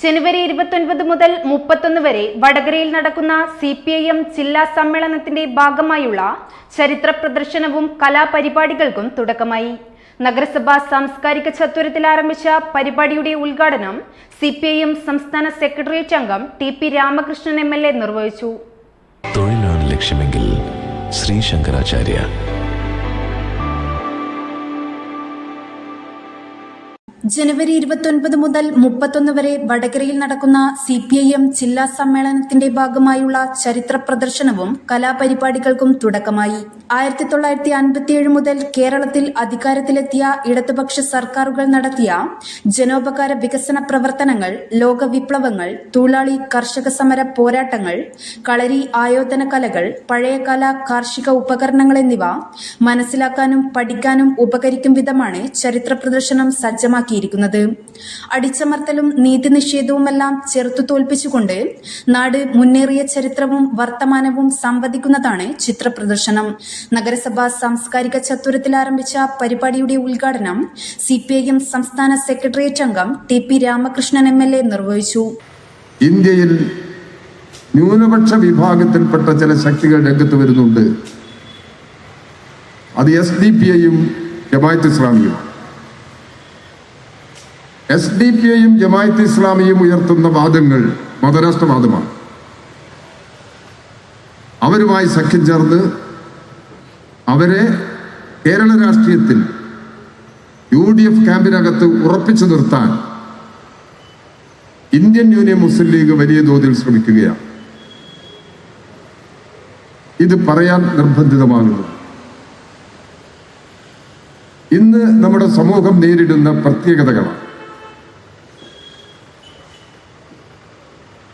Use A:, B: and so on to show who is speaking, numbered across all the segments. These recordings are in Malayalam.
A: ജനുവരി ഇരുപത്തൊൻപത് മുതൽ മുപ്പത്തൊന്ന് വരെ വടകരയിൽ നടക്കുന്ന സി പി ഐ എം ജില്ലാ സമ്മേളനത്തിന്റെ ഭാഗമായുള്ള ചരിത്ര പ്രദർശനവും കലാപരിപാടികൾക്കും തുടക്കമായി. നഗരസഭാ സാംസ്കാരിക ചത്വരത്തിൽ ആരംഭിച്ച പരിപാടിയുടെ ഉദ്ഘാടനം സി പി ഐ എം സംസ്ഥാന സെക്രട്ടേറിയറ്റ് അംഗം T P Ramakrishnan M L A നിർവഹിച്ചു.
B: തൊഴിലാണ് ലക്ഷ്യമെങ്കിൽ ശ്രീ ശങ്കരാചാര്യ
A: ജനുവരി ഇരുപത്തൊൻപത് മുതൽ മുപ്പത്തൊന്ന് വരെ വടകരയിൽ നടക്കുന്ന സി പി ഐ എം ജില്ലാ സമ്മേളനത്തിന്റെ ഭാഗമായുള്ള ചരിത്ര പ്രദർശനവും കലാപരിപാടികൾക്കും തുടക്കമായി. ആയിരത്തി തൊള്ളായിരത്തി അൻപത്തിയേഴ് മുതൽ കേരളത്തിൽ അധികാരത്തിലെത്തിയ ഇടതുപക്ഷ സർക്കാരുകൾ നടത്തിയ ജനോപകാര വികസന പ്രവർത്തനങ്ങൾ ലോക വിപ്ലവങ്ങൾ തൊഴിലാളി കർഷക സമര പോരാട്ടങ്ങൾ കളരി ആയോധന കലകൾ പഴയകാല കാർഷിക ഉപകരണങ്ങൾ എന്നിവ മനസ്സിലാക്കാനും പഠിക്കാനും ഉപകരിക്കും വിധമാണ് ചരിത്ര പ്രദർശനം സജ്ജമാക്കിയിരിക്കുന്നത് അടിച്ചമർത്തലും നീതി നിഷേധവുമെല്ലാം ചെറുത്തു തോൽപ്പിച്ചുകൊണ്ട് നാട് മുന്നേറിയ ചരിത്രവും വർത്തമാനവും സംവദിക്കുന്നതാണ് ചിത്രപ്രദർശനം. നഗരസഭാ സാംസ്കാരിക ചത്തുരത്തിൽ ആരംഭിച്ച പരിപാടിയുടെ ഉദ്ഘാടനം സി സംസ്ഥാന സെക്രട്ടേറിയറ്റ് അംഗം T P Ramakrishnan M L A നിർവഹിച്ചു.
C: ഇന്ത്യയിൽ ന്യൂനപക്ഷ വിഭാഗത്തിൽപ്പെട്ട ചില ശക്തികൾ രംഗത്ത് വരുന്നുണ്ട്. അത് എസ് ഡി പി ഐയും ജമായത്ത് ഇസ്ലാമിയും എസ് ഡി പി ഐയും ജമായത്ത് ഇസ്ലാമിയും ഉയർത്തുന്ന വാദങ്ങൾ മതരാഷ്ട്രവാദമാണ്. അവരുമായി സഖ്യം ചേർന്ന് അവരെ കേരള രാഷ്ട്രീയത്തിൽ യു ഡി എഫ് ക്യാമ്പിനകത്ത് ഉറപ്പിച്ചു നിർത്താൻ ഇന്ത്യൻ യൂണിയൻ മുസ്ലിം ലീഗ് വലിയ തോതിൽ ശ്രമിക്കുകയാണ്. ഇത് പറയാൻ നിർബന്ധിതമാകുന്നു. ഇന്ന് നമ്മുടെ സമൂഹം നേരിടുന്ന പ്രത്യേകതകളാണ്.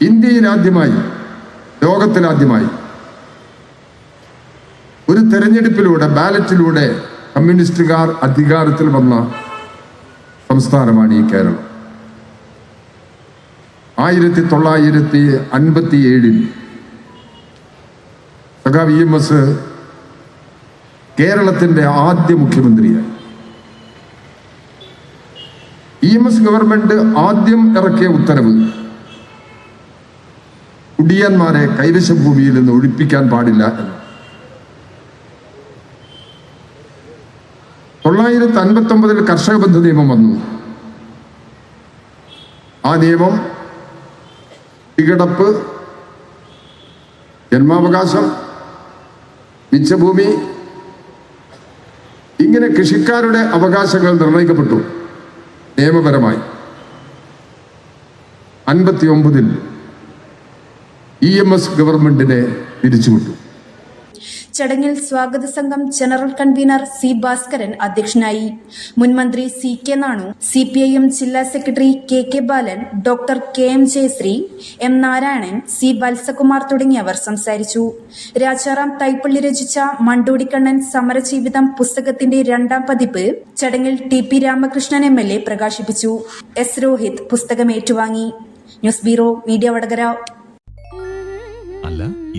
C: ഇന്ത്യയിൽ ആദ്യമായി ലോകത്തിലാദ്യമായി ഒരു തെരഞ്ഞെടുപ്പിലൂടെ ബാലറ്റിലൂടെ കമ്മ്യൂണിസ്റ്റുകാർ അധികാരത്തിൽ വന്ന സംസ്ഥാനമാണ് ഈ കേരളം. ആയിരത്തി തൊള്ളായിരത്തി അൻപത്തി ഏഴിൽ സഖാവ് ഇ എം എസ് കേരളത്തിന്റെ ആദ്യ മുഖ്യമന്ത്രിയായി. ഇ എം എസ് ഗവൺമെന്റ് ആദ്യം ഇറക്കിയ ഉത്തരവ് കുടിയന്മാരെ കൈവശ ഭൂമിയിൽ നിന്ന് ഒഴിപ്പിക്കാൻ പാടില്ല. എന്ന് തൊള്ളായിരത്തി അൻപത്തി ഒമ്പതിൽ കർഷക ബന്ധ നിയമം വന്നു. ആ നിയമം തികടപ്പ് ജന്മാവകാശം മിച്ചഭൂമി ഇങ്ങനെ കൃഷിക്കാരുടെ അവകാശങ്ങൾ നിർണയിക്കപ്പെട്ടു നിയമപരമായി. അൻപത്തി ഒമ്പതിൽ ഇ എം എസ് ഗവൺമെന്റിനെ പിരിച്ചുവിട്ടു.
A: ചടങ്ങിൽ സ്വാഗത സംഘം ജനറൽ കൺവീനർ സി ഭാസ്കരൻ അധ്യക്ഷനായി. മുൻമന്ത്രി C K Nanu C P I M ജില്ലാ secretary K K Balan doctor K M Jayashree M Narayanan C Valsakumar തുടങ്ങിയവർ സംസാരിച്ചു. രാജാറാം തൈപ്പള്ളി രചിച്ച മണ്ടൂടിക്കണ്ണൻ സമരജീവിതം പുസ്തകത്തിന്റെ രണ്ടാം പതിപ്പ് ചടങ്ങിൽ T P Ramakrishnan M L A പ്രകാശിപ്പിച്ചു. S Rohit പുസ്തകം ഏറ്റുവാങ്ങി. News bureau media Vadakara.